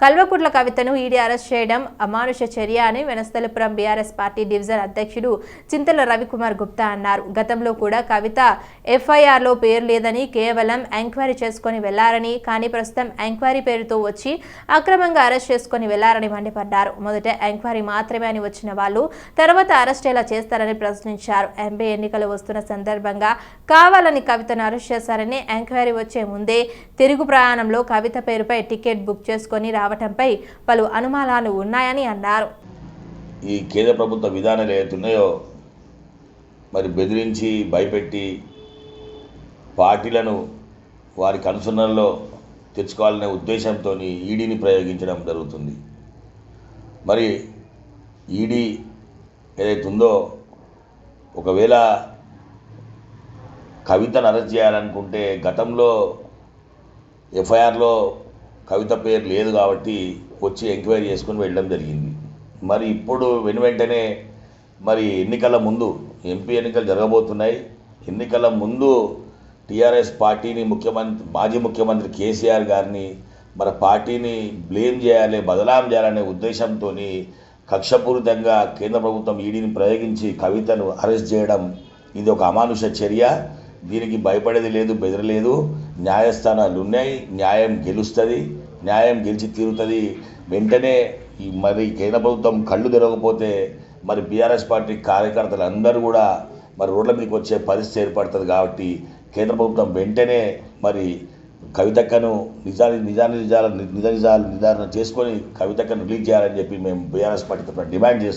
కల్వకుట్ల కవితను ED arrest చేయడం అమానుష చర్య అని వెనస్థలపురం బీఆర్ఎస్ పార్టీ డివిజన్ అధ్యక్షుడు చింతల రవికుమార్ గుప్తా అన్నారు. గతంలో కూడా కవిత ఎఫ్ఐఆర్లో పేరు లేదని కేవలం ఎంక్వైరీ చేసుకొని వెళ్ళారని కానీ ప్రస్తుతం ఎంక్వైరీ పేరుతో వచ్చి అక్రమంగా అరెస్ట్ చేసుకొని వెళ్ళారని మండిపడ్డారు. మొదట ఎంక్వైరీ మాత్రమే అని వచ్చిన వాళ్ళు తర్వాత అరెస్ట్ ఎలా చేస్తారని ప్రశ్నించారు. ఎంపీ ఎన్నికలు వస్తున్న సందర్భంగా కావాలని కవితను అరెస్ట్ చేశారని ఎంక్వైరీ వచ్చే ముందే తిరుగు ప్రయాణంలో కవిత పేరుపై టికెట్ బుక్ చేసుకొని రావటంపై పలు అనుమానాలు ఉన్నాయని అన్నారు. ఈ కేంద్ర ప్రభుత్వ విధానాలు ఏవైతున్నాయో మరి బెదిరించి భయపెట్టి పార్టీలను వారి కనుసన్నల్లో తెచ్చుకోవాలనే ఉద్దేశంతో ఈడీని ప్రయోగించడం జరుగుతుంది. మరి ఈడీ ఏదైతే ఉందో ఒకవేళ కవితను అరెస్ట్ చేయాలనుకుంటే గతంలో ఎఫ్ఐఆర్లో కవిత పేరు లేదు కాబట్టి వచ్చి ఎంక్వైరీ చేసుకుని వెళ్ళడం జరిగింది. మరి ఇప్పుడు వెను వెంటనే మరి ఎన్నికల ముందు ఎంపీ ఎన్నికలు జరగబోతున్నాయి. ఎన్నికల ముందు టీఆర్ఎస్ పార్టీని ముఖ్యమంత్రి మాజీ ముఖ్యమంత్రి కేసీఆర్ గారిని మన పార్టీని బ్లేమ్ చేయాలి బదలాం చేయాలనే ఉద్దేశంతో కక్షపూరితంగా కేంద్ర ప్రభుత్వం ఈడీని ప్రయోగించి కవితను అరెస్ట్ చేయడం ఇది ఒక అమానుష చర్య. దీనికి భయపడేది లేదు బెదరలేదు. న్యాయస్థానాలు ఉన్నాయి. న్యాయం గెలుస్తుంది. న్యాయం గెలిచి తీరుతుంది. వెంటనే ఈ మరి కేంద్ర ప్రభుత్వం కళ్ళు తెరవకపోతే మరి బీఆర్ఎస్ పార్టీ కార్యకర్తలు అందరూ కూడా మరి రోడ్ల మీదకి వచ్చే పరిస్థితి ఏర్పడుతుంది కాబట్టి కేంద్ర ప్రభుత్వం వెంటనే మరి కవితక్కను నిజాన్ని నిజాన్ని నిజాలు నిజ నిజాలు నిర్ధారణ చేసుకొని కవితక్కను రిలీజ్ చేయాలని చెప్పి మేము బీఆర్ఎస్ పార్టీ తరఫున డిమాండ్ చేస్తాం